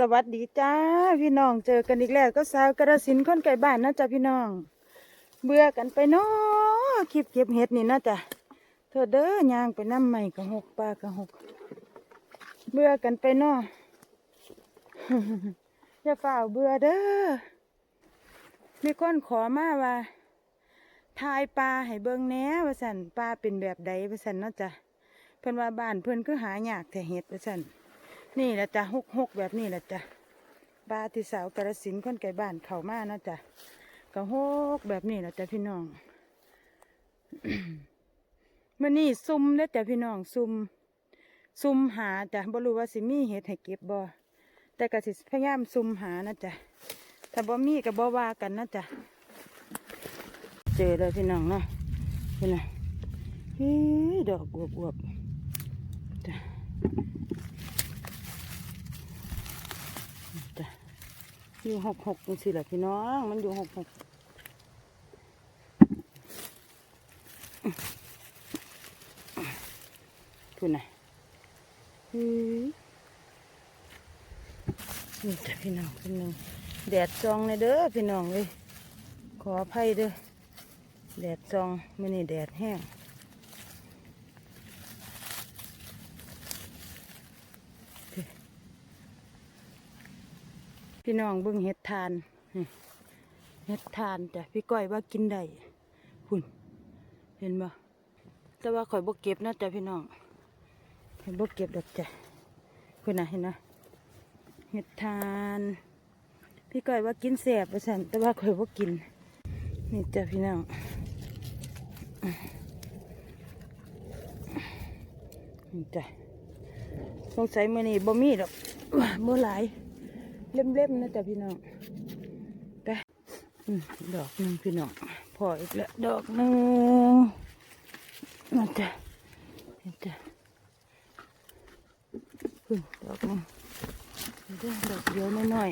สวัสดีจ้าพี่น้องเจอกันอีกแล้วก็สาวกระสินธุ์คนไก่บ้านนะจ๊ะพี่น้อง เบื่อกันไปเนาะคลิปเก็บเห็ดนี่นะจ๊ะเธอเด้อยางไปน้ำใหม่กะหกปลากะหก เบื่อกันไปเนาะอย่าฝ่าเบื่อเด้อมีคนขอมาว่าทายปลาให้เบิ่งแหน่ว่าสันปลาเป็นแบบใดว่าสันเนาะจ๊ะเพิ่อนว่าบ้านเพิ่อนคือหายากแต่เห็ดว่าสัน นี่แหละจ้ะหกหกแบบนี้แหละจ้ะบาที่สาวกระสินคนไก่บ้านเขามานะจ้ะก็หกแบบนี้แหละจ้ะพี่น้องมื่อนี้ซุ่มเด้อจ้ะพี่น้องซุ่มซุ่มหาจ้ะบ่รู้ว่าสิมีเห็ดให้เก็บบ่แต่ก็สิพยายามซุ่มหานะจ้ะถ้าบ่มีก็บ่ว่ากันนะจ้ะเจอเลยพี่น้องเนาะพี่น้องเฮ้ยดอกอวบๆจ้ะ จ้ะ อยู่หกหกจังสิแหละพี่น้อง มันอยู่หกหกคุณนะอือนี่จ้ะพี่น้องพี่น้องแดดซองเลยเด้อพี่น้องเลยขออภัยเด้อแดดซองไม่นี่แดดแห้ง พี่น้องเบิ่งเห็ดทานเห็ดทานจ้ะพี่ก้อยว่ากินได้คุณเห็นบ่แต่ว่าข่อยบ่เก็บนะจ้ะพี่น้องเห็นบ่เก็บดอกจ้ะคุณนะเห็นนะเห็ดทาน พี่ก้อยว่ากินแสบประสันแต่ว่าข่อยบ่กิน นี่จ้ะพี่น้องนี่จ้ะสงสัยมื้อนี้บ่มีดอกบ่หลาย เล่มๆนะจ๊ะพี่น้องไปดอกหนึ่งพี่น้องพออีกแล้วดอกหนึ่งนะจ๊ะนี่จ๊ะอืมดอกหนึ่งเดี๋ยวดอกเดียวน้อย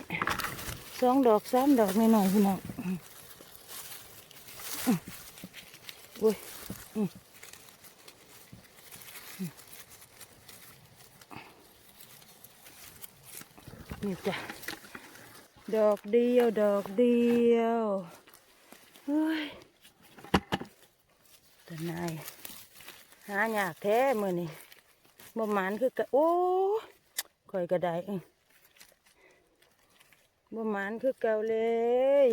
ๆสองดอกสามดอกน้อยๆพี่น้องอืมอืมโอ้ยมอืมนี่จ้ะ ดอกเดียว ดอกเดียวเฮ้ยตานายหายากแท้มือนี่บ่หมานคือกะโอ้ข่อยกระไดบ่หมานคือเก่าเลย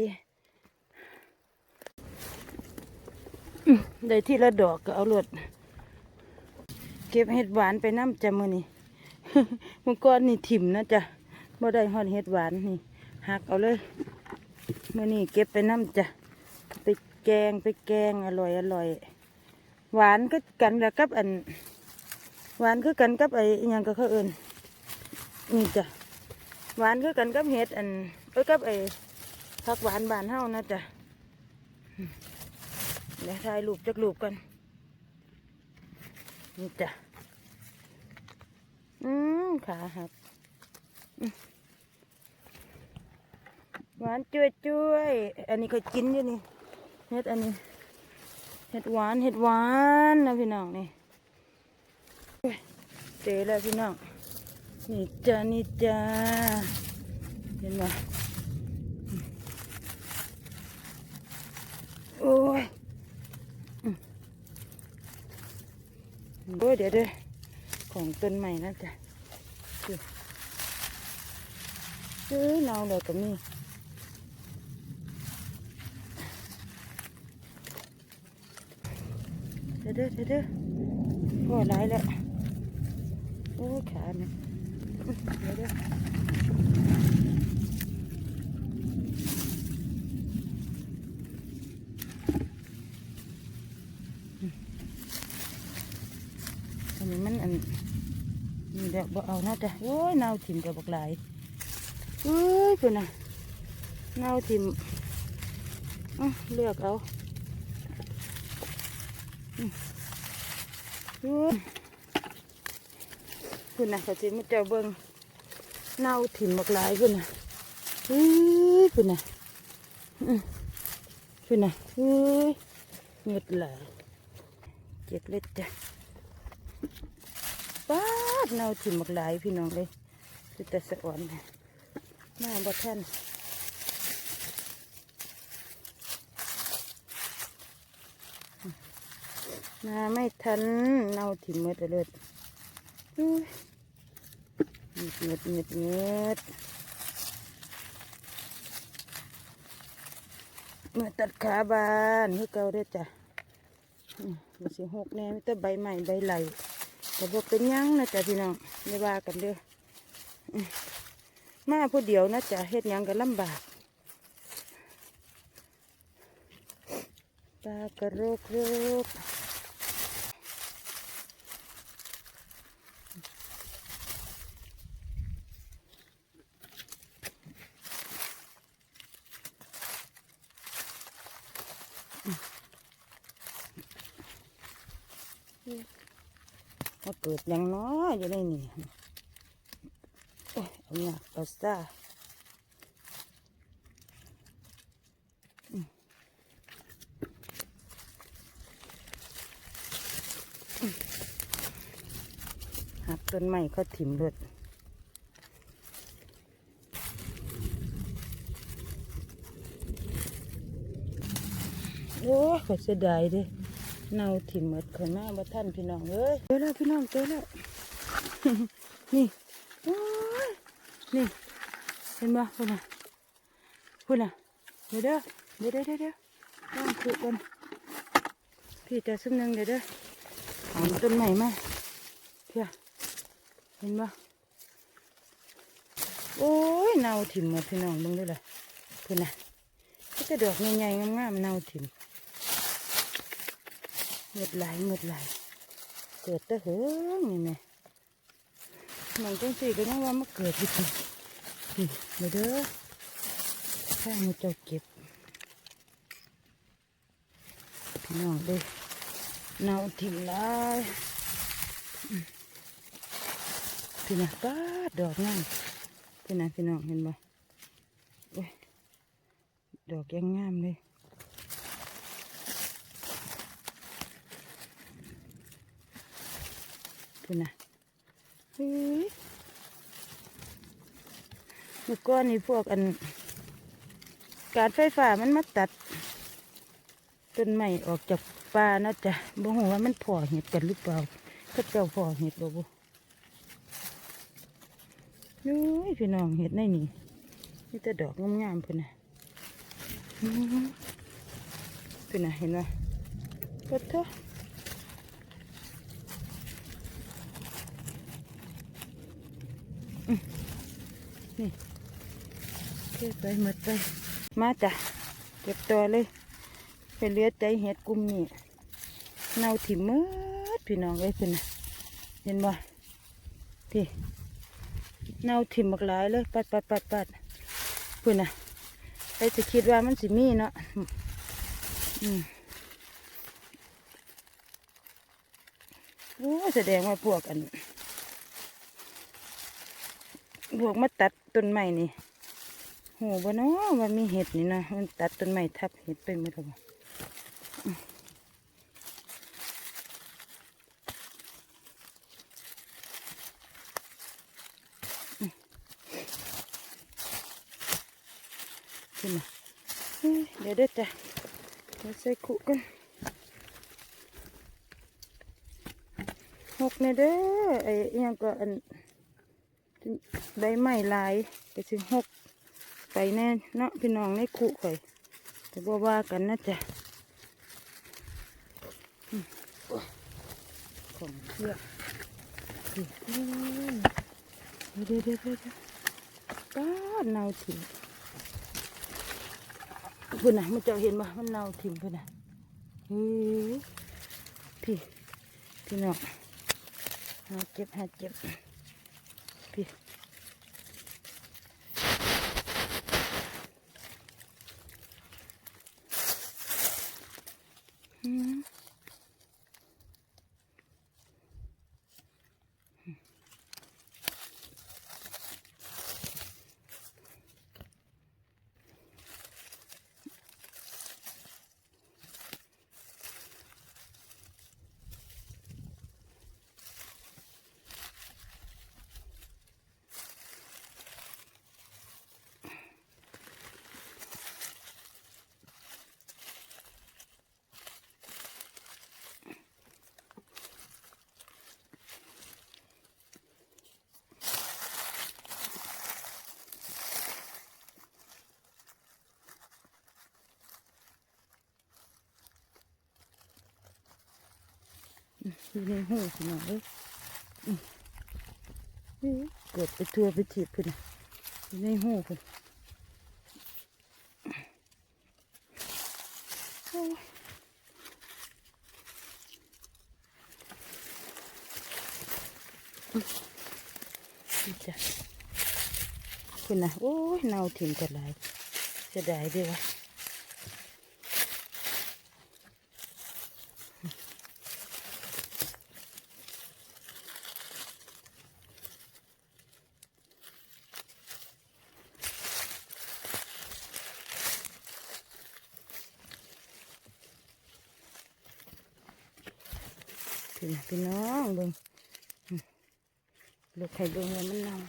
ได้ที่ละดอกก็เอาหลดเก็บเห็ดหวานไปน้ำจ้ะมือนี่มื่อก่อนนี่ถิ่มนะจ๊ะบ่ได้ฮอดเห็ดหวานนี่ หักเอาเลยเมื่อนี้เก็บไปน้ำจ้ะไปแกงไปแกงอร่อยอร่อย หวานก็กันแล้วกับอัน หวานคือกันกับไอ้อิหยังก็เขาเอินนี่จ้ะหวานคือกันกับเห็ดอันเอ้ยกับไอ้ผักหวานบานเฮานะจ้ะเดี๋ยวถ่ายรูปจักรูปกันนี่จ้ะอืมขาหักอืม หวานจุ้ยจุ้ยอันนี้ก็กินอยู่นี่เห็ดอันนี้เห็ดหวานเห็ดหวานนะพี่น้องนี่เฮ้ยเจอแล้วพี่น้องนี่จ้านี่จ้าเห็นไหมโอ้ยอืมโอ้ยเดี๋ยวเดี๋ยวของต้นใหม่นะจ๊ะดูเฮ้ยเนาเลยก็มี เด้อเธอเด้อพ่อร้ายแล้วโอ้ยขาเนี่ยเดี๋ยวเด้ออันนี้มันอันนี่เดี๋ยวบ่เอานะจ๊ะโอ้ยน่าถิ่มกับบักหลายเอ้ยเพื่อนน่ะน่าถิ่มอื้อเลือกเอา อื้อเอ้ยเพื่อนะเขาจะมาเจ้าเบิ้งเน่าถิ่มบักหลายเพื่อนน่ะเอ้ยเพื่อนน่ะอื้อเพื่อนะเอ้งืดไหลยเจ็บเล็ดจ้ะป้าดเน่าถิ่มบักหลายพี่น้องเลยคือแต่สะอ่อนนะหน้าบ่ท่าน นาไม่ทันเน่าถิ่มหมดเลยอุ้ยเงดเงดเงดเงดมาตัดขาบานให้เกาได้จ้ะมันสิหกแน่มีแต่ใบใหม่ใบไหลแต่บอกเป็นยังนะจ๊ะพี่น้องไม่ว่ากันเด้อมาผู้เดียวนะจ๊ะเฮ็ดยังก็ลำบากตากระโรกโรก ปิดย่างน้อยอยู่ในนี่โอ้ยเอาหนักเอาซ่าหักต้นไม้เขาถิ่มรถโอ้ยก็เสียดายเดิ เน่าถิ่มหมดข้างหน้าบ่ท่านพี่น้องเอ้ยเจอแล้วพี่น้องเจอแล้วนี่โอ้ยนี่เห็นบ่พุ่นน่ะพุ่นน่ะเดี๋ยวเด้อเดี๋ยวเดี๋ยวเดี๋ยวต้องขุดกันพี่จะซึ่งนึงเดี๋ยวเด้อหอมต้นใหม่มาเพี่ยเห็นปะโอ้ยเนาถิ่มหมดพี่น้องเบิ่งด้วยล่ะเพื่อนน่ะก็จะดอกใหญ่ๆงามๆเนาถิ่ม เงือดไหลเงือดไหลเกิดต่เหิงนี่แม่หนังจังสีก็ยังว่ามาเกิดอยู่สินี่เดี๋ยวเด้อข้างมือเจ้าเก็บพี่น้องเด้อเนาถิ่มลายพี่นะป้าดดอกงามพี่นะพี่น้องเห็นบ่โอ้ยดอกยังงามเลย พี่นะเฮ้ยเมื่อก่อนนี่พวกอัน การไฟฟ้ามันมาตัดต้นไม้ออกจากป่านาะจ้ะบ่ฮู้ว่ามันพอเห็ดกันหรือเปล่าเขาเจ้าพอเห็ดบ่บ่นู้ยพี่น้องเห็ดในนี่นี่แต่ดอกงามๆเพื่อนน่ะเพื่อนนะเห็นไหมกดเถอะ นี่เก็บไปหมดไปมาจ้ะเก็บตัวเลยเป็นเหลือใจเห็ดกลุ่มนี่เน่าถิ่มมืดพี่น้องเอ้ยเพื่นะเห็นบ่พี่เน่าถิ่มบักหลายเลย ปัดปัดปัดปัดพื่นะไปจะคิดว่ามันสิมีเนาะอืมโอ้แสดงว่าพวกอัน พวกมาตัดต้นไม้นี่โหบ่เนาะว่ามีเห็ดนี่นะมันตัดต้นไม้ทับเห็ดไปหมดแล้วบ่อืมขึ้นมาเดี๋ยวเด้อจ้ะเดี๋ยวใส่ขุกันหกเนี่ยเด้อไอ้ยังก็อัน ไม้หลายก็สิหกไปแน่เนาะพี่น้องในขุข่อยแต่บ่ว่ากันนะจ๊ะของเชือเดี๋ยวเดี๋ยวเดี๋ยวเดี๋ยวป้าดเนาถิ่นเพื่อนนะมันจะเห็นบ่มันเน่าถิ่มเพื่อนนะเฮ้ยพี่พี่น้องหาเก็บหาเก็บ พี่ อยู่ในหูพี่น้องเอ้ยอืมอื้อเกิดไปทัวไปถีบพุ่นนะอยู่ในหูพุ่นโอ้นจ้ะคุณนะโอ้ยเน่าถิ่มกันหลายจะได้ด้วยวะ พี่น้องพี่น้องเบิ่งลูกไข่เบิ่งว่ามันนอง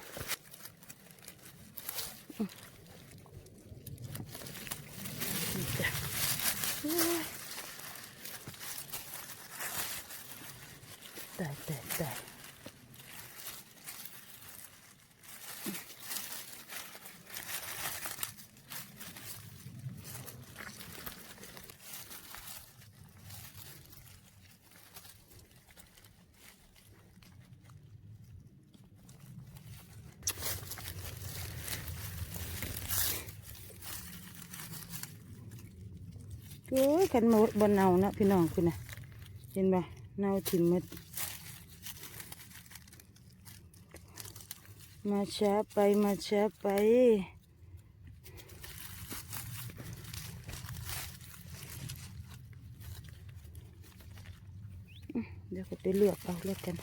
นี่จ้ะโอ้ยตายตายตายโอ้ย ขันมดบนเน่านาะพี่น้องคุณนะเห็นบ่เนาถิ่มมดมาช้าไปมาช้าไปเดี๋ยวก็ไปเลือกเอาแล้วกัน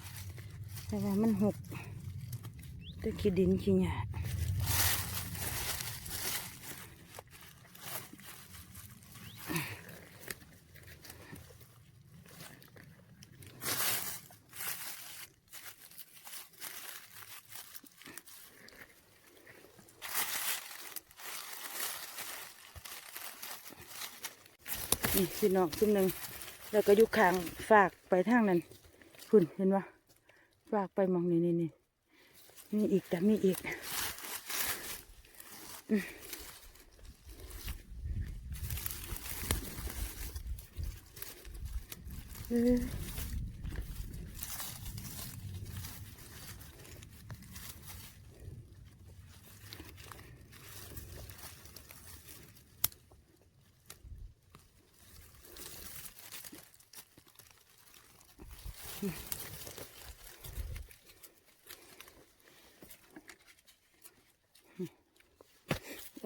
แต่ว่ามันหกตะขี้ดินขี้หยาด พี่น้องซุ่มหนึ่งแล้วก็อยู่ข้างฝากไปทางนั้นคุณเห็นปะฝากไปมองนี่นี่นี่มีอีกแต่มีอีกอืม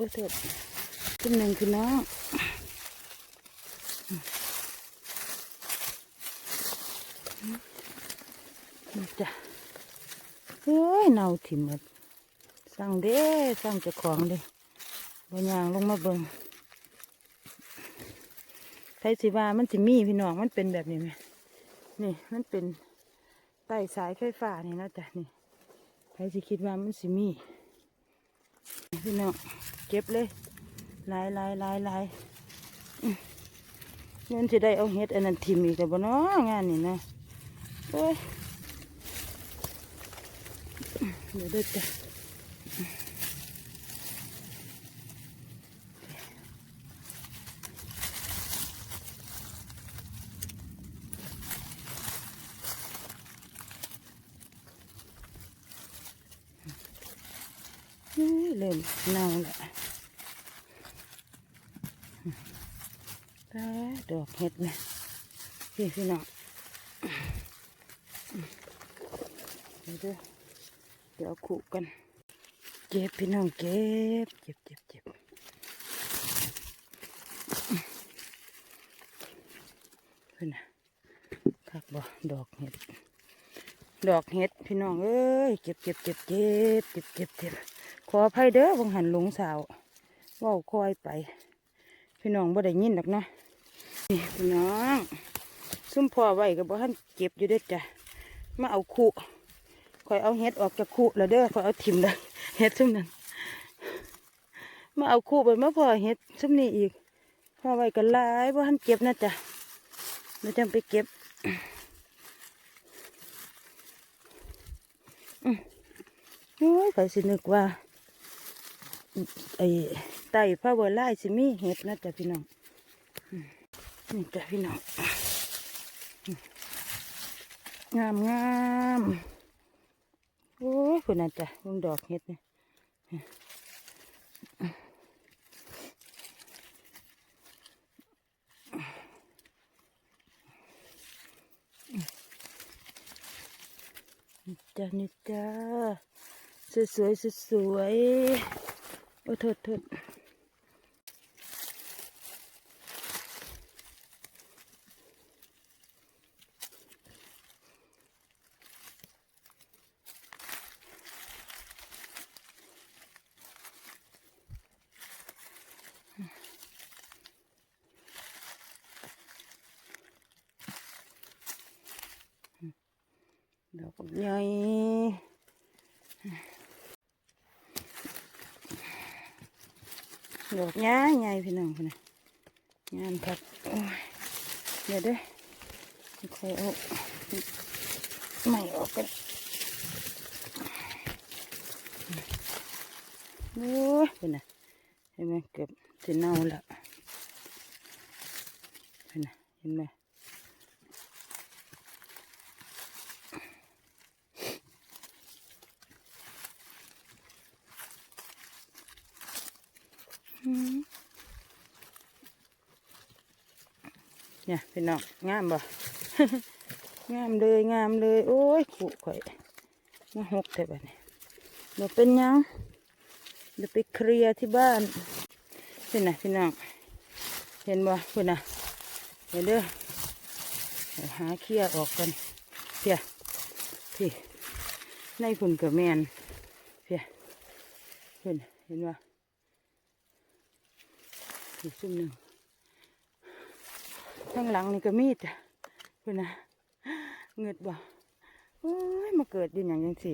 ออโอ้เถิดซุ่มหนึ่งคือน้องนี่จ้ะเฮ้ยเน่าถิ่มหมดสั่งเด้สั่งจ้าของเด้บางยางลงมาเบิงไทยสิว่ามันสิมีพี่น้องมันเป็นแบบนี้ไหมนี่มันเป็นใต้สายไฟฟ้านี่นะจ๊ะนี่ใครสิคิดว่ามันสิมีพี่น้อง ก็บเลยลายลายลายลายเงินจะได้เอาเฮ็ดอันนั้นทิมอีกแต่บ่เนาะงานนี่นะโอ้ยเดี๋ยวด้อจ้ะเฮ้ยเริ่มเน่าแล้วตาย ดอกเห็ดนะพี่พี่น้องเดี๋ยวเดี๋ยวขู่กันเก็บพี่น้องเก็บเจ็บเจ็บเจ็บเพื่อนนะคักบ่ดอกเห็ดดอกเห็ดพี่น้องเอ้ยเก็บเก็บเก็บเก็บเก็บเก็บเก็บขออภัยเด้อบังหันหลงสาวว่าคอยไป พี่น้องบ่ได้ยินดอกเนาะ นี่พี่น้อง ซุ่มพอไว้กับบ่ทันเก็บอยู่เด้อจ้ะ มาเอาคู่คอยเอาเห็ดออกจากคู่แล้วเด้อคอยเอาถิ่มเลยเห็ดซุ่มนั้น มาเอาคู่ไปมาพอเห็ดซุ่มนี้อีก พอไว้กันหลายบ่ทันเก็บนะจ้ะเดี๋ยวจังไปเก็บโอ้ยไปสินึกว่าไอ้ไต่พระเวอร์ไล่สิมีเห็ดนะจ๊ะพี่น้อง นี่จ้ะพี่น้องงามงามโอ้ยคุณน่ะจ้ะวงดอกเห็ดเนี่ยนี่จ้านี่จ้าสวยสวยสวยโอ้โทษโทษ ดอกใหญ่ ดอกง่ายง่ายพี่น้องพี่นะงานครับโอ้ยเดี๋ยวด้วยโอยเอาไม่ออกกันโอ้ยพี่นะเห็นไหมเกือบจะเน่าแล้วพี่นะเห็นไหม เนี่ยพี่น้องงามบ่งามเลยงามเลย โอ้ยขู่ข่อยมาหกแต่บัดนี้เดี๋ยวเป็นยังเดี๋ยวไปเคลียร์ที่บ้านพี่น่ะพี่น้องเห็นบ่พี่น่ะเดี๋ยวเด้อเดี๋ยวหาเคลียร์ออกกันเพียพี่ในฝุ่นกับแมนเพียเพิ่นเห็นบ่อีกซุ่มหนึ่ง ข้างหลังนี่ก็มีดจ้ะเพื่อนนะเงือดบ่โอ้ยมาเกิดอยู่อย่างยังสิ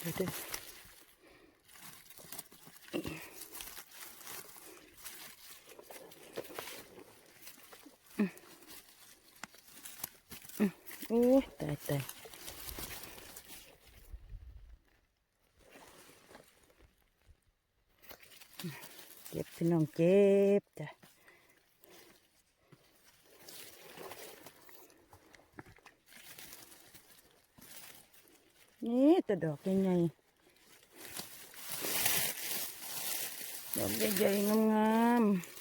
เดี๋ยวเดี๋ยวอืมอืมโอ้ยตายตาย เก็บพี่น้องเก็บจ้ะนี่แต่ดอกใหญ่ๆดอกใหญ่ๆงามๆ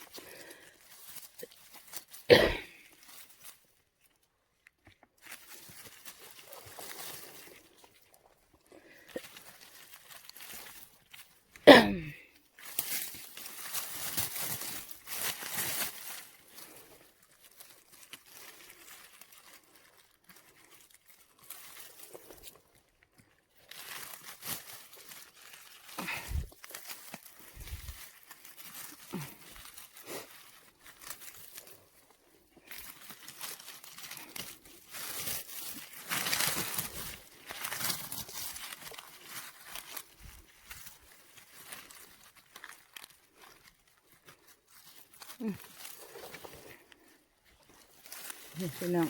นี่พี่น้อง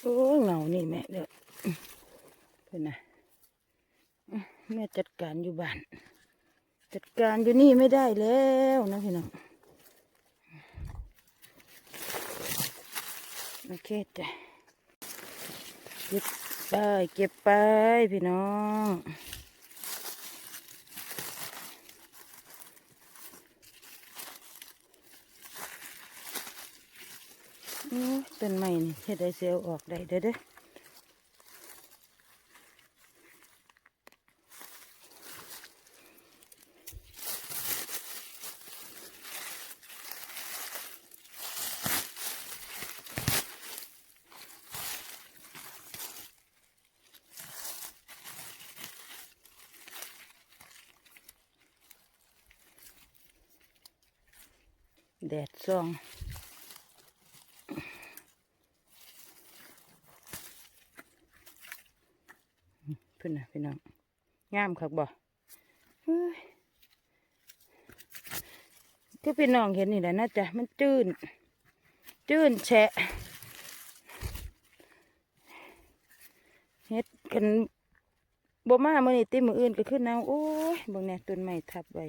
โอ้เหงานี่แม่เด้อเพื่อนนะแม่จัดการอยู่บ้าน จัดการอยู่นี่ไม่ได้แล้วนะพี่น้องโอเคจ้ะเก็บไปเก็บไปพี่น้องโอ้ย ต้นไม้นี่เฮ็ดได้เซลออกได้เด้อเด้อแดดส่อง พื่นนะพี่น้องงามคักบ่ที่พี่น้องเห็นนี่แหละนะจ๊ะมันจืนจืนแฉะเฮ็ดกันบ่มาเมื่อนี้ติมืออื่นก็ขึ้นน้ำโอ้ยบางแน่ต้นไม้ทับไว้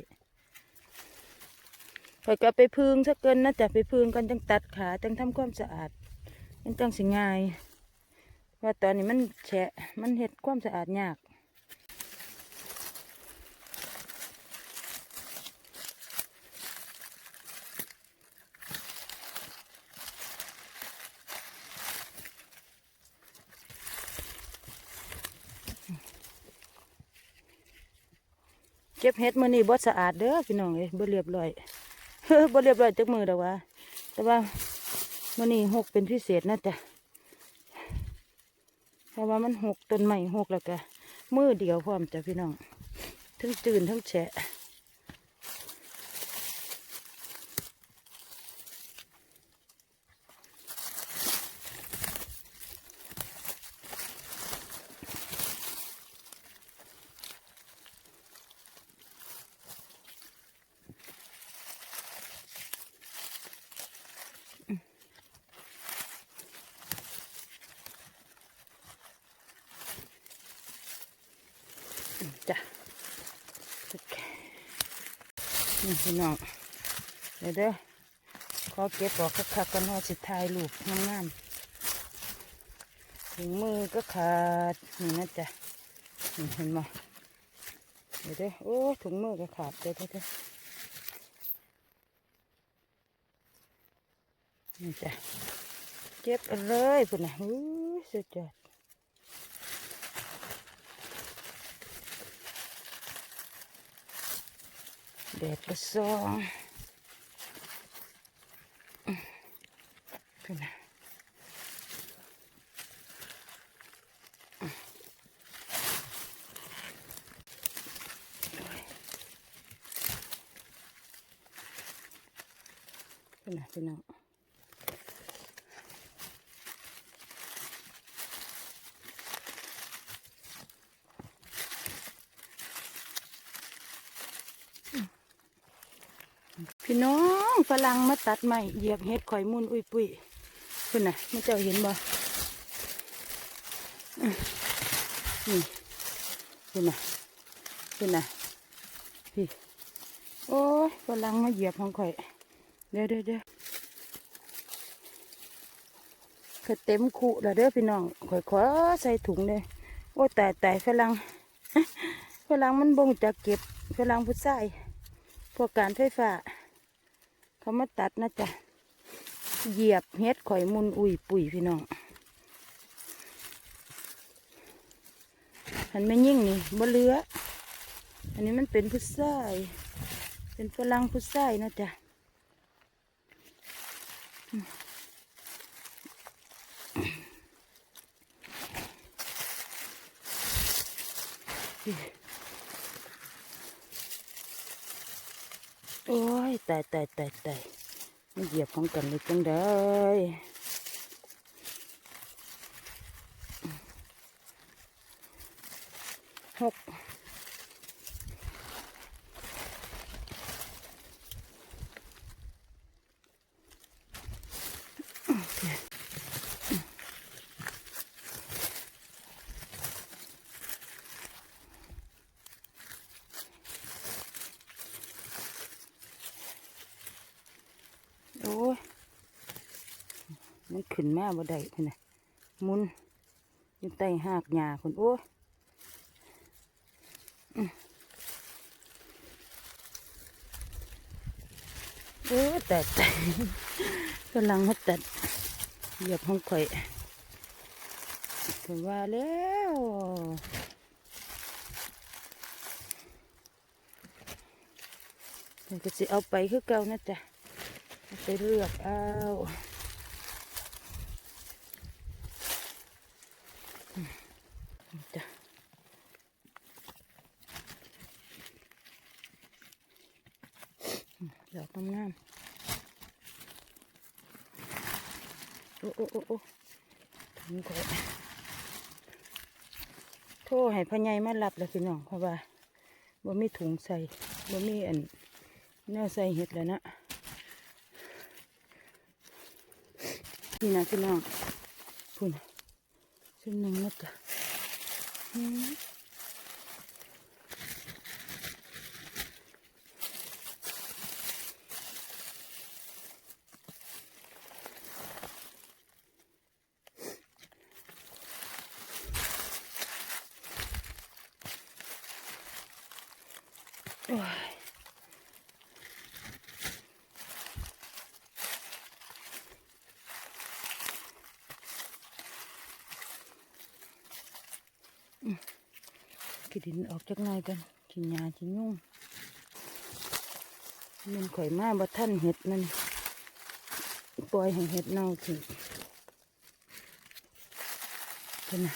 ข่อยก็ไปพึ่งซะเกินนะจ๊ะไปพึ่งกันจังตัดขาจังทำความสะอาดมันจังสิง่าย ว่าตอนนี้มันแฉะมันเฮ็ดความสะอาดยากเก็บเห็ดมื้อนี้บ่สะอาดเด้อพี่น้องเอ้ยบ่เรียบร้อยบ่เรียบร้อยจักมือดอกว่าแต่ว่ามื้อนี้หกเป็นพิเศษนะจ๊ะ ราะว่ามันหกต้นใหม่หกแล้วก็มือเดียวพร้อมจ้ะพี่น้องทั้งจืนทั้งแฉะจ้ะโอเค นี่พี่น้องเดี๋ยวเด้อขอเก็บออกคักๆกันว่าสิถ่ายรูปงามๆถุงมือก็ขาดนี่นะจ๊ะนี่เห็นไหมเดี๋ยวเด้อโอ้ถุงมือก็ขาดเดี๋ยวเด้อเด้อนี่จ้ะเก็บเอาเลยพุ่นนะอู้สุดยอด แดดก็ส่องขึ้นนะขึ้นนะพี่น้องพี่น้องฝ รั่งมาตัดใหม่เหยียบเห็ดข่อยมุนอุ้ยปุ้ยขึ้นนะไม่เจ้าเห็นบ่นี่ขึ้นนะขึ้นนะพี่โอ้ยฝรั่งมาเหยียบของข่อยเดี๋ยวเดี๋ยวเดี๋ยวคือเต็มคุแล้วเด้อพี่น้องข่อยขอใส่ถุงเลยโอ้ยตายตายฝรั่งฝรั่งมันบ่งจะเก็บฝรั่งผู้ชายพวกการไฟฟ้า เขามาตัดนะจ๊ะเหยียบเฮ็ดข่อยมุนอุ้ยปุ๋ยพี่น้องอันไม่ยิ่งนี่บ่เลืออันนี้มันเป็นผู้ชายเป็นฝรั่งผู้ชายนะจ๊ะอืม โอ้ยตายตายตายตายไม่เหยียบของกันเลยจังได้ มันขึ้นมาบ่ได้พี่นะมุนอยู่ใต้หากหญ้าคนโอ้ยอื้อโอ้ยแต่แต่กำลังมาตัดเหยียบห้องข่อยถึงว่าแล้วเดี๋ยวก็สิเอาไปคือเก่านะจ๊ะไปเลือกเอาอืมจ้ะอืมดอก งามโอ้โอ้โอ้โอ้ถึงก่อนโทรให้พ่อใหญ่มารับแล้วพี่น้องเพราะว่าบ่มีถุงใส่บ่มีอันเนื้อใส่เห็ดแล้วนะนี่นะพี่น้องพุ่นชิ้นหนึ่งนะจ๊ะ อืมโอ้ยอืมกินดินออกจากหน่อยกันกินยากินยุ่งมันข่อยมาบ่ท่านเห็ดนั่นปล่อยให้เห็ดเน่าถึงกันนะ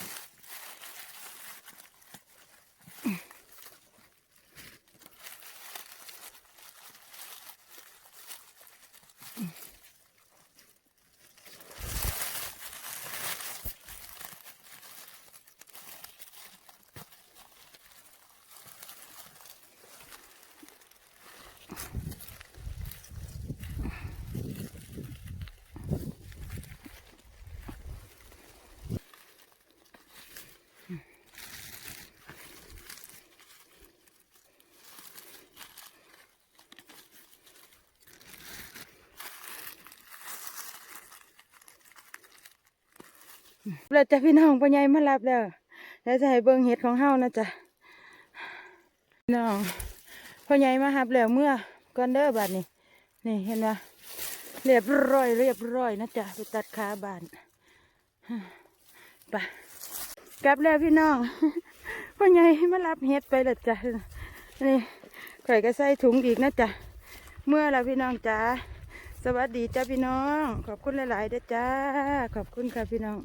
แล้วจ้ะพี่น้องพ่อใหญ่มารับแล้วแล้วจะให้เบิ่งเห็ดของเฮานะจ๊ะน้องพ่อใหญ่มารับแล้วเมื่อก่อนเด้อบัดนี้นี่เห็นไหมเรียบร้อย เรียบร้อยนะจ๊ะไปตัดขาบานไปกลับแล้วพี่น้องพ่อใหญ่มารับเห็ดไปแล้วจ้ะนี่ข่อยก็ใส่ถุงอีกนะจ๊ะเมื่อแล้วพี่น้องจ้าสวัสดีจ้าพี่น้อง ขอบคุณหลายๆเด้อจ้า ขอบคุณค่ะพี่น้อง